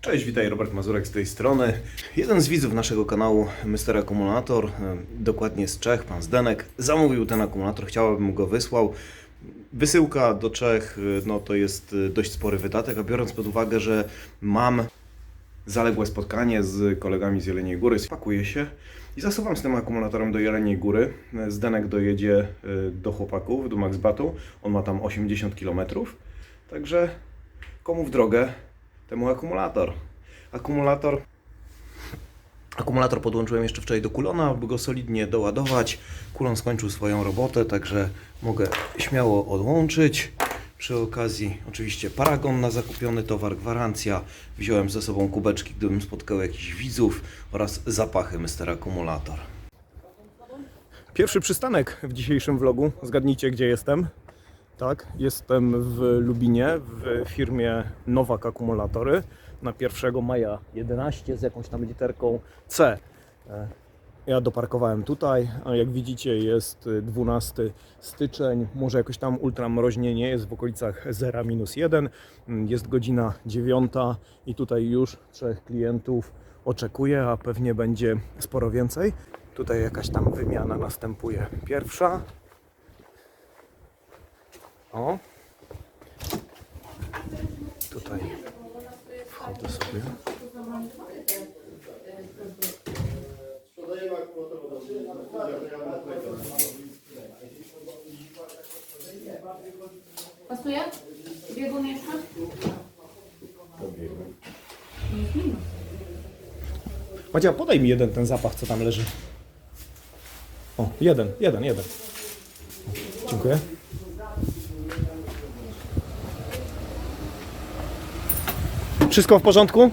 Cześć, witaj, Robert Mazurek z tej strony. Jeden z widzów naszego kanału Mr. Akumulator, e, dokładnie z Czech, pan Zdenek, zamówił ten akumulator, chciałbym go wysłał. Wysyłka do Czech e, no, to jest e, dość spory wydatek, a biorąc pod uwagę, że mam zaległe spotkanie z kolegami z Jeleniej Góry, spakuję się i zasuwam z tym akumulatorem do Jeleniej Góry. Zdenek dojedzie do chłopaków, do Maxbatu, on ma tam 80 km, także komu w drogę, temu akumulator. Akumulator. Akumulator podłączyłem jeszcze wczoraj do kulona, aby go solidnie doładować. Kulon skończył swoją robotę, także mogę śmiało odłączyć. Przy okazji oczywiście paragon na zakupiony towar, gwarancja. Wziąłem ze sobą kubeczki, gdybym spotkał jakichś widzów oraz zapachy Mr. Akumulator. Pierwszy przystanek w dzisiejszym vlogu. Zgadnijcie, gdzie jestem. Tak, jestem w Lubinie w firmie Nowak Akumulatory na 1 maja 11 z jakąś tam literką C. E, Ja doparkowałem tutaj, a jak widzicie jest 12 styczeń, może jakoś tam ultramroźnie nie jest, w okolicach 0 minus 1. Jest godzina 9 i tutaj już trzech klientów oczekuję, a pewnie będzie sporo więcej. Tutaj jakaś tam wymiana następuje pierwsza. O. Tutaj wchodzę sobie. Pasuje? Biegun jeszcze? Madzia, podaj mi jeden ten zapach, co tam leży. O, jeden, jeden, jeden. Dziękuję. Wszystko w porządku?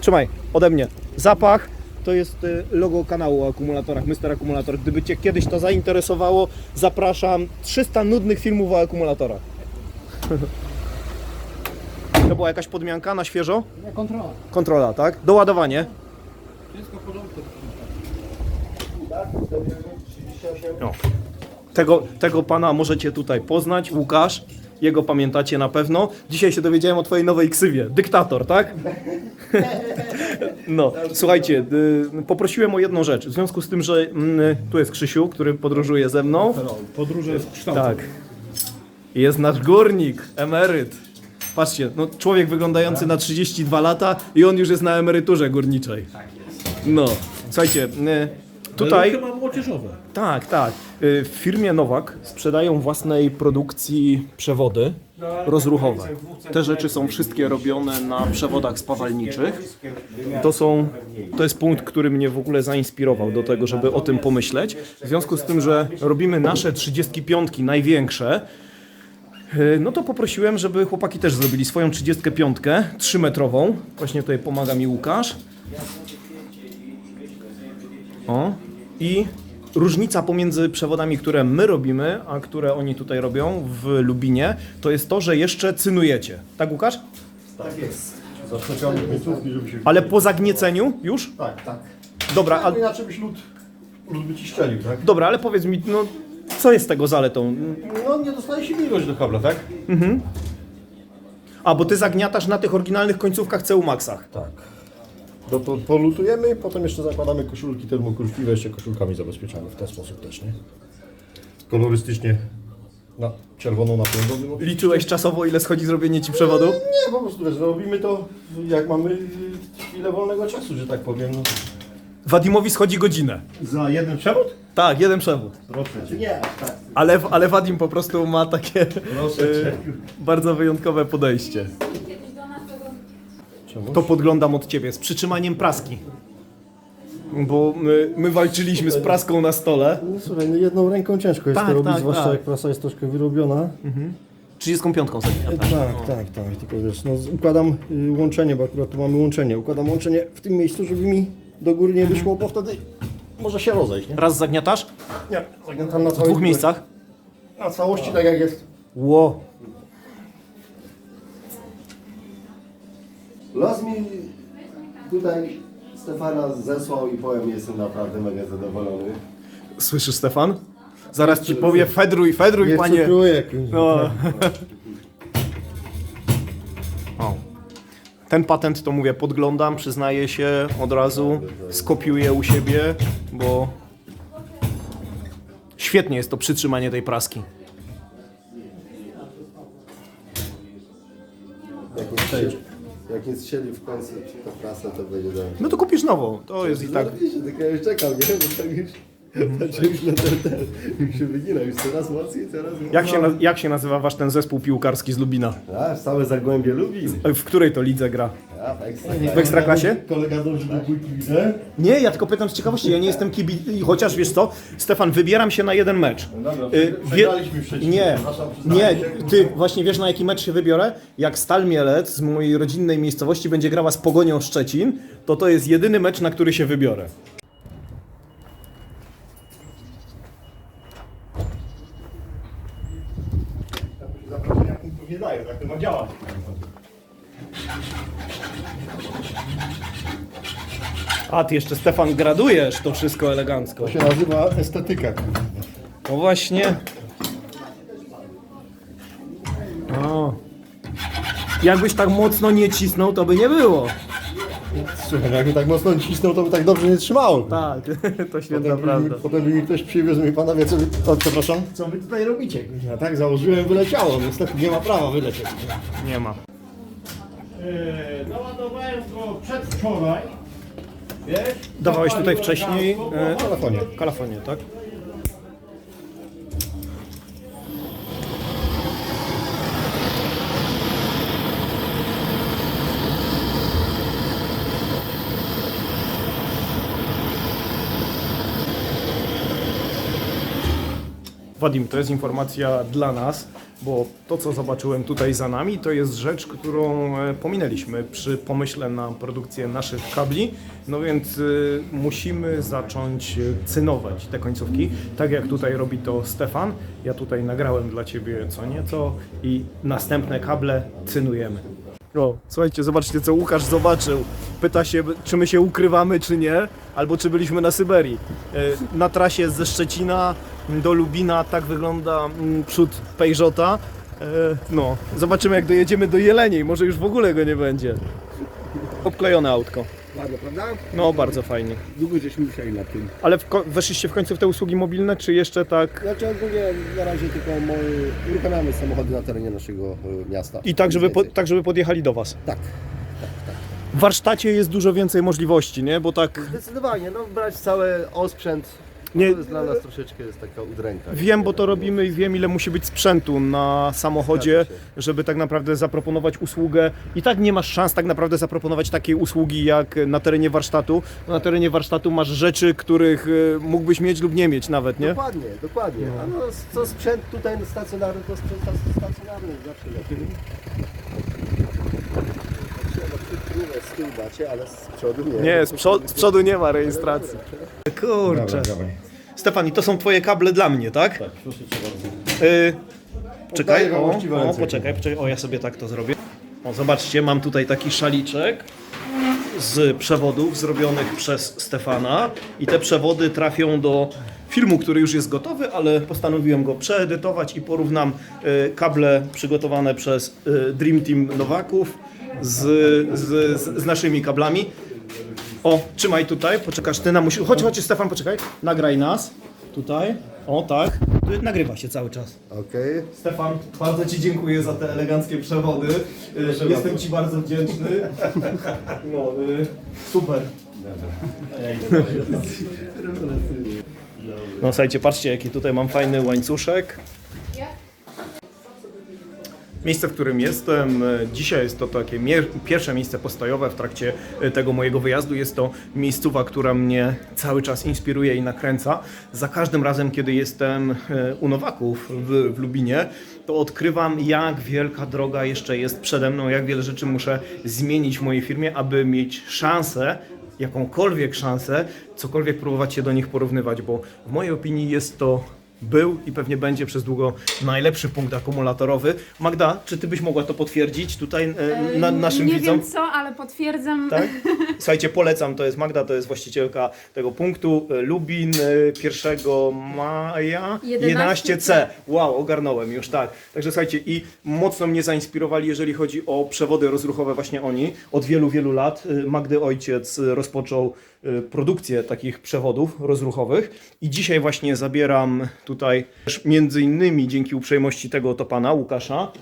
Trzymaj, ode mnie. Zapach to jest y, logo kanału o akumulatorach, Mr. Akumulator. Gdyby Cię kiedyś to zainteresowało, zapraszam. 300 nudnych filmów o akumulatorach. To była jakaś podmianka na świeżo? Kontrola. Kontrola, tak? Doładowanie. Wszystko w porządku. Tego, tego pana możecie tutaj poznać, Łukasz. Jego pamiętacie na pewno. Dzisiaj się dowiedziałem o twojej nowej ksywie. Dyktator, tak? No, słuchajcie, y, poprosiłem o jedną rzecz. W związku z tym, że mm, tu jest Krzysiu, który podróżuje ze mną. Podróże jest kształtem. Tak. Jest nasz górnik, emeryt. Patrzcie, no człowiek wyglądający na 32 lata i on już jest na emeryturze górniczej. No, słuchajcie, y, tutaj... Chyba młodzieżowe. Tak, tak. Y, W firmie Nowak sprzedają własnej produkcji przewody rozruchowe. Te rzeczy są wszystkie robione na przewodach spawalniczych. To są, to jest punkt, który mnie w ogóle zainspirował do tego, żeby o tym pomyśleć. W związku z tym, że robimy nasze 35 największe, y, no to poprosiłem, żeby chłopaki też zrobili swoją 35, 3-metrową. Właśnie tutaj pomaga mi Łukasz. O. I różnica pomiędzy przewodami, które my robimy, a które oni tutaj robią w Lubinie, to jest to, że jeszcze cynujecie. Tak, Łukasz? Tak jest. Zaszczepiamy końcówki, żeby się... Ale po zagnieceniu już? Tak, tak. Dobra, a, A inaczej byś lód, lód by ci szczelił, tak? dobra, ale powiedz mi, no, co jest tego zaletą? No nie dostaje się wilgoć do kabla, tak? A, bo ty zagniatasz na tych oryginalnych końcówkach CU Maxach. Tak. No to polutujemy, potem jeszcze zakładamy koszulki termokurczliwe, jeszcze koszulkami zabezpieczamy w ten sposób też, nie? Kolorystycznie na czerwoną napędowym. Liczyłeś czasowo, ile schodzi zrobienie ci przewodu? Nie, po prostu wiesz, robimy to jak mamy y, chwilę wolnego czasu, że tak powiem. No. Wadimowi schodzi godzinę. Za jeden przewód? Tak, jeden przewód. Proszę cię. Nie, tak. Ale, ale Wadim po prostu ma takie Proszę e, cię. bardzo wyjątkowe podejście. Kiedyś do nas tego... To podglądam od ciebie z przytrzymaniem praski. Bo my, my walczyliśmy z praską na stole. No, słuchaj, no jedną ręką ciężko jest Tak, to robić, tak, zwłaszcza tak. jak prasa jest troszkę wyrobiona. 35 zagniatasz. Tak, tak, tak, tylko wiesz, no, z- układam y, łączenie, bo akurat tu mamy łączenie. Układam łączenie w tym miejscu, żeby mi do góry nie wyszło, bo wtedy może się rozejść, nie? Raz zagniatasz? Nie, zagniatam na W dwóch miejscach? Na całości tak jak jest. Ło. Los mi tutaj Stefana zesłał i powiem, jestem naprawdę mega zadowolony. Słyszysz Stefan? Zaraz ci powie fedruj, fedruj Nie panie. cukruję. No. O. Ten patent to mówię, podglądam, przyznaję się od razu, skopiuję u siebie, bo świetnie jest to przytrzymanie tej praski. Jak nie strzeli w końcu ta prasa, to będzie dobrze. No to kupisz nową, to jest i tak. Zarobiście, tylko ja już czekam, nie? Bo tak już... Znaczy już na ten, ten, już się wygina, już coraz mocniej, coraz mocniej. Jak się, na- jak się nazywa wasz ten zespół piłkarski z Lubina? A, całe Zagłębie lubi. W której to lidze gra? A, w ekstra. W Ekstraklasie? Kolega dąży do bójki, widzę. Nie, ja tylko pytam z ciekawości, ja nie jestem kibic, chociaż wiesz co, Stefan, wybieram się na jeden mecz. Y, przegraliśmy wcześniej, Nie, przepraszam, nie, ty właśnie wiesz na jaki mecz się wybiorę? Jak Stal Mielec z mojej rodzinnej miejscowości będzie grała z Pogonią Szczecin, to to jest jedyny mecz, na który się wybiorę. Zaproszenia punktów nie daje, tak to ma działać. A, ty jeszcze Stefan gradujesz to wszystko elegancko. To się nazywa estetyka. No właśnie. O. Jakbyś tak mocno nie cisnął, to by nie było. Słuchaj, jakby tak mocno cisnął, to by tak dobrze nie trzymało. Tak, to świetna Potem by, mi, prawda. potem by mi ktoś przywiózł i panowie, co wy, o, przepraszam, co wy tutaj robicie? Ja tak założyłem, wyleciało, niestety nie ma prawa wylecieć. Nie ma. Naładowałem go przedwczoraj. Wiesz? Dawałeś tutaj wcześniej e, W telefonie. kalafonie, tak? Wadim, to jest informacja dla nas, bo to, co zobaczyłem tutaj za nami, to jest rzecz, którą e, pominęliśmy przy pomyśle na produkcję naszych kabli. No więc y, musimy zacząć e, cynować te końcówki, tak jak tutaj robi to Stefan. Ja tutaj nagrałem dla Ciebie co nieco i następne kable cynujemy. O, słuchajcie, zobaczcie co Łukasz zobaczył. Pyta się, czy my się ukrywamy, czy nie, albo czy byliśmy na Syberii. E, Na trasie ze Szczecina do Lubina tak wygląda mm, przód Peugeota. E, No, zobaczymy jak dojedziemy do Jeleniej, może już w ogóle go nie będzie. Obklejone autko. Prawda? No, bardzo fajnie. Długo żeśmy musieli na tym. Ale w ko- weszliście w końcu w te usługi mobilne, czy jeszcze tak... Znaczy ogólnie na razie tylko moi, uruchamiamy samochody na terenie naszego e, miasta. I tak, żeby, po, tak, żeby podjechali do Was? Tak. W warsztacie jest dużo więcej możliwości, nie? Bo tak... Zdecydowanie, no brać cały osprzęt, Nie- to jest dla nas troszeczkę jest taka udręka. Wiem, bo to robimy i wiem, ile musi być sprzętu na samochodzie, żeby tak naprawdę zaproponować usługę. I tak nie masz szans tak naprawdę zaproponować takiej usługi jak na terenie warsztatu. No, Na terenie warsztatu masz rzeczy, których y, mógłbyś mieć lub nie mieć nawet, nie? Dokładnie, dokładnie. A no, co sprzęt tutaj stacjonarny, to sprzęt stacjonarny zawsze lepiej. Trzeba z tyłu dacie, ale z przodu nie. Nie, z, przo- z przodu nie ma rejestracji. Kurczę. Stefani, to są twoje kable dla mnie, tak? Tak, proszę cię bardzo. Y, czekaj, wam o, właściwe o, ręce. poczekaj, poczekaj, o ja sobie tak to zrobię. O, zobaczcie, mam tutaj taki szaliczek z przewodów zrobionych przez Stefana i te przewody trafią do filmu, który już jest gotowy, ale postanowiłem go przeedytować i porównam y, kable przygotowane przez y, Dream Team Nowaków z, z, z, naszymi kablami. O, trzymaj tutaj, poczekasz ty na musi. Chodź, chodź, Stefan, poczekaj. Nagraj nas. Tutaj. O, tak. Tu Nagrywa się cały czas. Okej. Stefan, bardzo Ci dziękuję za te eleganckie przewody. Y, Jestem Ci bardzo wdzięczny. No, y, super. No słuchajcie, patrzcie jaki tutaj mam fajny łańcuszek. Miejsce, w którym jestem e, dzisiaj jest to takie pierwsze miejsce postojowe w trakcie e, tego mojego wyjazdu. Jest to miejscowa, która mnie cały czas inspiruje i nakręca. Za każdym razem, kiedy jestem e, u Nowaków w, w Lubinie, to odkrywam, jak wielka droga jeszcze jest przede mną, jak wiele rzeczy muszę zmienić w mojej firmie, aby mieć szansę jakąkolwiek szansę, cokolwiek próbować się do nich porównywać, bo w mojej opinii jest to był i pewnie będzie przez długo najlepszy punkt akumulatorowy. Magda, czy ty byś mogła to potwierdzić tutaj e, na, naszym nie widzom? wiem co, ale potwierdzam. Tak? Słuchajcie, polecam, to jest Magda, to jest właścicielka tego punktu. e, Lubin e, 1 maja 11C. 11C. Wow, ogarnąłem już, tak. Także słuchajcie, i mocno mnie zainspirowali, jeżeli chodzi o przewody rozruchowe, właśnie oni. Od wielu, wielu lat e, Magdy ojciec e, rozpoczął e, produkcję takich przewodów rozruchowych. I dzisiaj właśnie zabieram tutaj między innymi dzięki uprzejmości tego oto pana, Łukasza,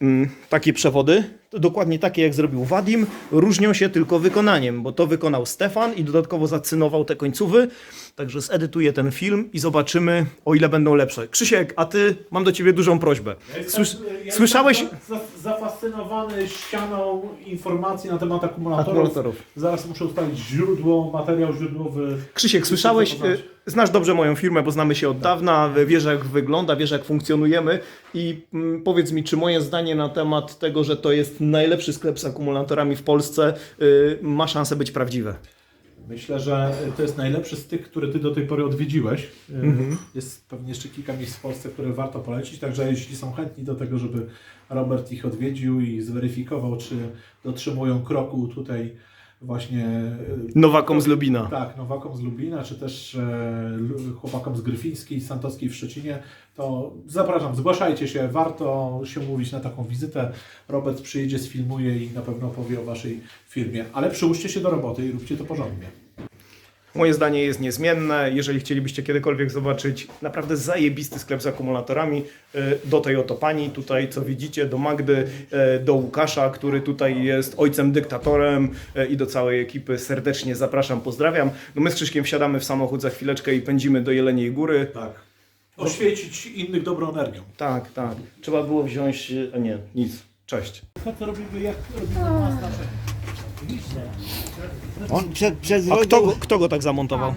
mm, takie przewody, to dokładnie takie jak zrobił Wadim, różnią się tylko wykonaniem, bo to wykonał Stefan i dodatkowo zacynował te końcówy, także zedytuję ten film i zobaczymy o ile będą lepsze. Krzysiek, a ty mam do ciebie dużą prośbę. Słysz, słyszałeś... Jestem za- za- zafascynowany ścianą informacji na temat akumulatorów. Akumulatorów. Zaraz muszę ustalić źródło, materiał źródłowy. Krzysiek, słyszałeś, y, znasz dobrze moją firmę, bo znamy się od dawna, wiesz jak wygląda, wiesz jak funkcjonujemy i mm, powiedz mi, czy moje zdanie na temat tego, że to jest najlepszy sklep z akumulatorami w Polsce, y, ma szansę być prawdziwe? Myślę, że to jest najlepszy z tych, który ty do tej pory odwiedziłeś. Mhm. Jest pewnie jeszcze kilka miejsc w Polsce, które warto polecić, także jeśli są chętni do tego, żeby Robert ich odwiedził i zweryfikował, czy dotrzymują kroku tutaj właśnie e, Nowakom z Lubina. Tak, Nowakom z Lublina, czy też e, chłopakom z Gryfińskiej, Santowskiej w Szczecinie, to zapraszam, zgłaszajcie się, warto się mówić na taką wizytę. Robert przyjedzie, sfilmuje i na pewno powie o Waszej firmie, ale przyłóżcie się do roboty i róbcie to porządnie. Moje zdanie jest niezmienne. Jeżeli chcielibyście kiedykolwiek zobaczyć naprawdę zajebisty sklep z akumulatorami, y, do tej oto pani tutaj, co widzicie, do Magdy, y, do Łukasza, który tutaj jest ojcem dyktatorem y, i do całej ekipy serdecznie zapraszam, pozdrawiam. No my z Krzyśkiem wsiadamy w samochód za chwileczkę i pędzimy do Jeleniej Góry. Tak. Oświecić innych dobrą energią. Tak, tak. Trzeba było wziąć... A nie, nic. Cześć. Co robimy, jak robimy na? On przed, przed A kto, go- kto go tak zamontował?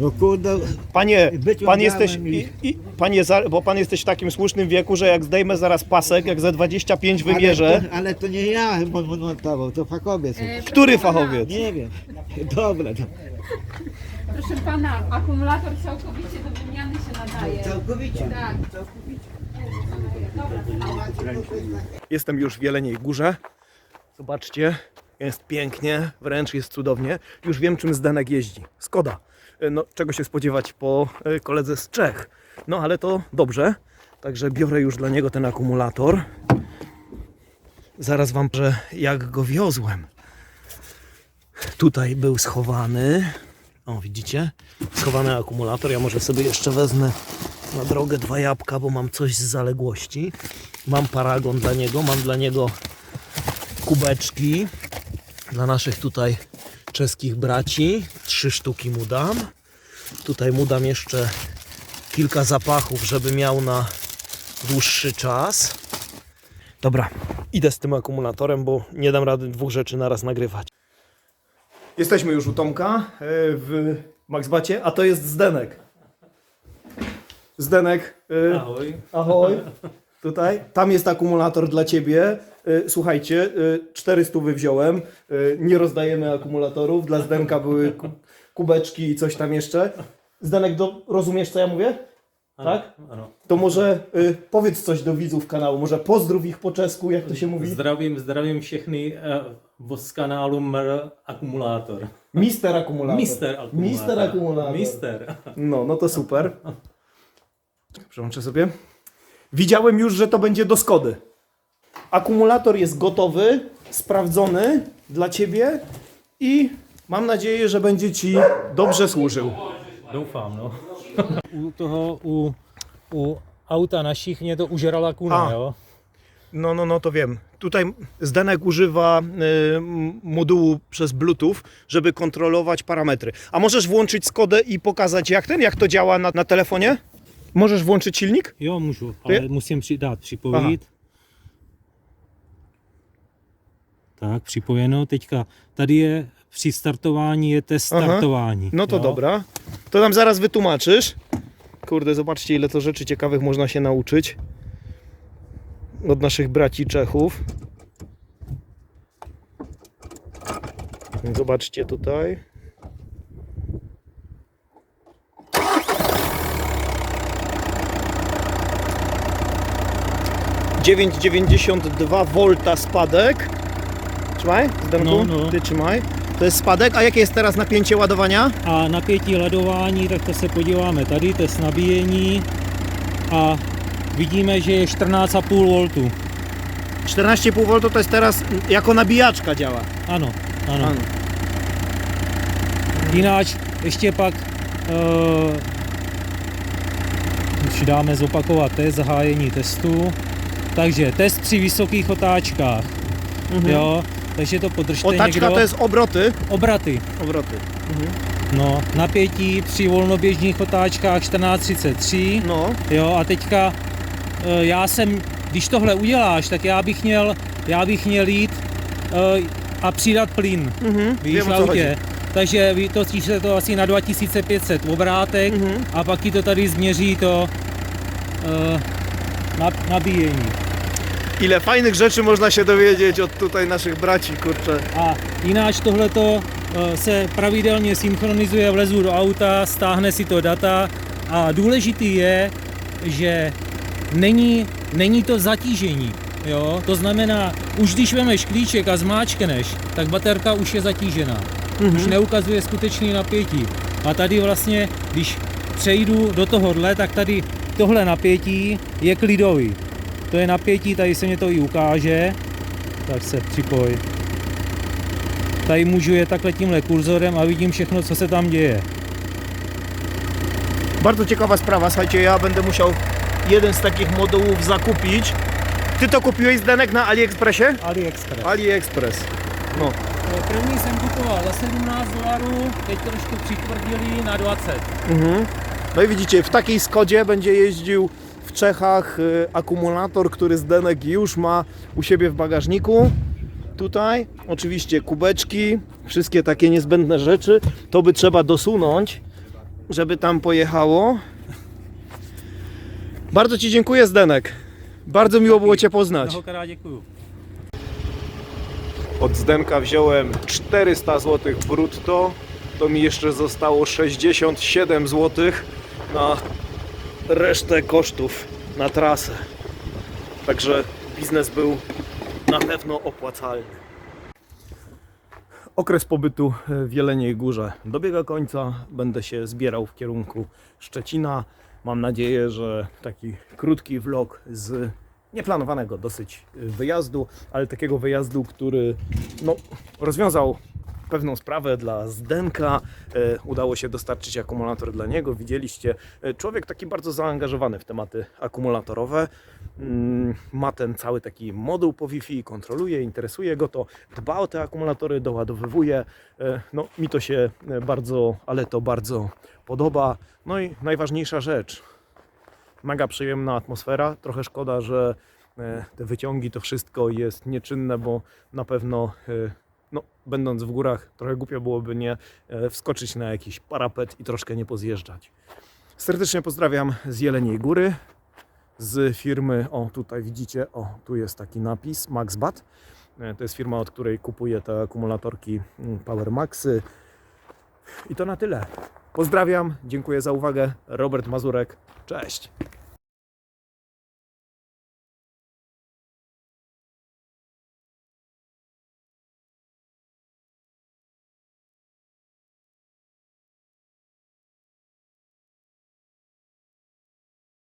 no kurde, Panie, pan jesteś, i- i, i, panie, za- bo pan jesteś w takim słusznym wieku, że jak zdejmę zaraz pasek, jak ze 25 wymierzę, Ale to, ale to nie ja mon- montował, to fachowiec. E, który fachowiec? Nie wiem. Dobra, to Proszę pana, akumulator całkowicie do wymiany się nadaje. całkowicie. Tak. Jestem już w Jeleniej Górze. Zobaczcie, jest pięknie, wręcz jest cudownie. Już wiem, czym Zdenek jeździ. Skoda. E, No, czego się spodziewać po e, koledze z Czech. No, ale to dobrze. Także biorę już dla niego ten akumulator. Zaraz wam, że jak go wiozłem. Tutaj był schowany. O, widzicie? Schowany akumulator. Ja może sobie jeszcze wezmę na drogę dwa jabłka, bo mam coś z zaległości. Mam paragon dla niego, mam dla niego kubeczki dla naszych tutaj czeskich braci. Trzy sztuki mu dam. Tutaj mu dam jeszcze kilka zapachów, żeby miał na dłuższy czas. Dobra, idę z tym akumulatorem, bo nie dam rady dwóch rzeczy naraz nagrywać. Jesteśmy już u Tomka e, w Maxbacie, a to jest Zdenek. Zdenek. e, Ahoj. Ahoj. Tutaj. Tam jest akumulator dla ciebie. Y, Słuchajcie, y, 400 wziąłem. Y, Nie rozdajemy akumulatorów. Dla Zdenka były ku- kubeczki i coś tam jeszcze. Zdenek, do, rozumiesz co ja mówię? Tak? To może y, powiedz coś do widzów kanału. Może pozdrów ich po czesku, jak to się mówi? Zdravím, zdravím všechny z kanálu MR Akumulátor. Mister akumulator. Mister Akumulátor. Mister akumulator. Mister. No, no to super. Przełączę sobie. Widziałem już, że to będzie do Skody. Akumulator jest gotowy, sprawdzony dla Ciebie i mam nadzieję, że będzie Ci dobrze służył. Doufám, no. U toho, u, u auta našich mě to užrala kuna, A. jo. No, no, no, to wiem. Tutaj Zdenek używa y, m- modułu przez Bluetooth, żeby kontrolować parametry. A możesz włączyć Skodę i pokazać jak ten, jak to działa na, na telefonie? Możesz włączyć silnik? Jo, můžu, Ty- ale musím při, dát připojit. Tak, připojeno. Teďka tady je při startování je test Aha. startování. No to jo. dobra. To nam zaraz wytłumaczysz. Kurde, zobaczcie ile to rzeczy ciekawych można się nauczyć. Od naszych braci Czechów. Zobaczcie tutaj. Dziewięć dziewięćdziesiąt dwa volta spadek. Trzymaj, Zdenku, No, no. ty trzymaj. To jest spadek, a jakie jest teraz napięcie ładowania? A napětí ledování, tak to se podíváme tady, to je nabíjení a vidíme, že je 14,5 V. 14,5 V to jest teraz jako nabijaczka działa. Ano, ano. Ano. Jináč ještě pak už dáme zopakovat test zahájení testu. Takže test při vysokých otáčkách. Jo, takže to podržte Otaczka někdo. to jest obroty. Obraty. Obroty. No, napětí při volnoběžných otáčkách 14.33. No. Jo, a teďka eh, já jsem, když tohle uděláš, tak já bych měl, já bych měl jít eh, a přidat plyn. Mhm. Víš, v chodzi. autě. Takže vytočíš se to asi na 2500 obrátek Mhm. a pak ti to tady změří to eh, na, nabíjení. Ile fajnych rzeczy można się dowiedzieć od tutaj naszych braci, kurczę. A jináč tohleto eh, se pravidelně synchronizuje, vlezu do auta, stáhne si to data a důležitý je, že není, není to zatížení. Jo? To znamená, už když vemeš klíček a zmáčkneš, tak baterka už je zatížená. Mm-hmm. Už neukazuje skutečný napětí. A tady vlastně, když přejdu do tohohle, tak tady tohle napětí je klidový. To je napětí, tady se mě to i ukáže. Tak se připoj. Tady můžu je takhle tímhle kurzorem a vidím všechno, co se tam děje. Bardzo ciekawa sprawa, słuchajcie, ja będę musiał jeden z takich modułów zakupić. Ty to kupiłeś Zdenek na AliExpressie? AliExpress. AliExpress. No. První jsem kupoval za 17 dolarů, teď trošku přitvrdili na 20. Mhm. No i widzicie, w takiej Skodzie będzie jeździł Czechach y, akumulator, który Zdenek już ma u siebie w bagażniku. Tutaj oczywiście kubeczki, wszystkie takie niezbędne rzeczy. To by trzeba dosunąć, żeby tam pojechało. Bardzo Ci dziękuję Zdenek. Bardzo miło było Cię poznać. Od Zdenka wziąłem 400 zł brutto. To mi jeszcze zostało 67 zł na resztę kosztów na trasę. Także biznes był na pewno opłacalny. Okres pobytu w Jeleniej Górze dobiega końca. Będę się zbierał w kierunku Szczecina. Mam nadzieję, że taki krótki vlog z nieplanowanego dosyć wyjazdu, ale takiego wyjazdu, który no, rozwiązał pewną sprawę dla Zdenka. E, udało się dostarczyć akumulator dla niego. Widzieliście, e, człowiek taki bardzo zaangażowany w tematy akumulatorowe. Mm, Ma ten cały taki moduł po Wi-Fi, kontroluje, interesuje go to, dba o te akumulatory, doładowywuje. E, No, mi to się bardzo, ale to bardzo podoba. No i najważniejsza rzecz, mega przyjemna atmosfera. Trochę szkoda, że te wyciągi, to wszystko jest nieczynne, bo na pewno, no, będąc w górach, trochę głupio byłoby nie e, wskoczyć na jakiś parapet i troszkę nie pozjeżdżać. Serdecznie pozdrawiam z Jeleniej Góry, z firmy, o tutaj widzicie, o tu jest taki napis, MaxBat. E, To jest firma, od której kupuję te akumulatorki mm, Power Maxy. I to na tyle. Pozdrawiam, dziękuję za uwagę. Robert Mazurek, cześć.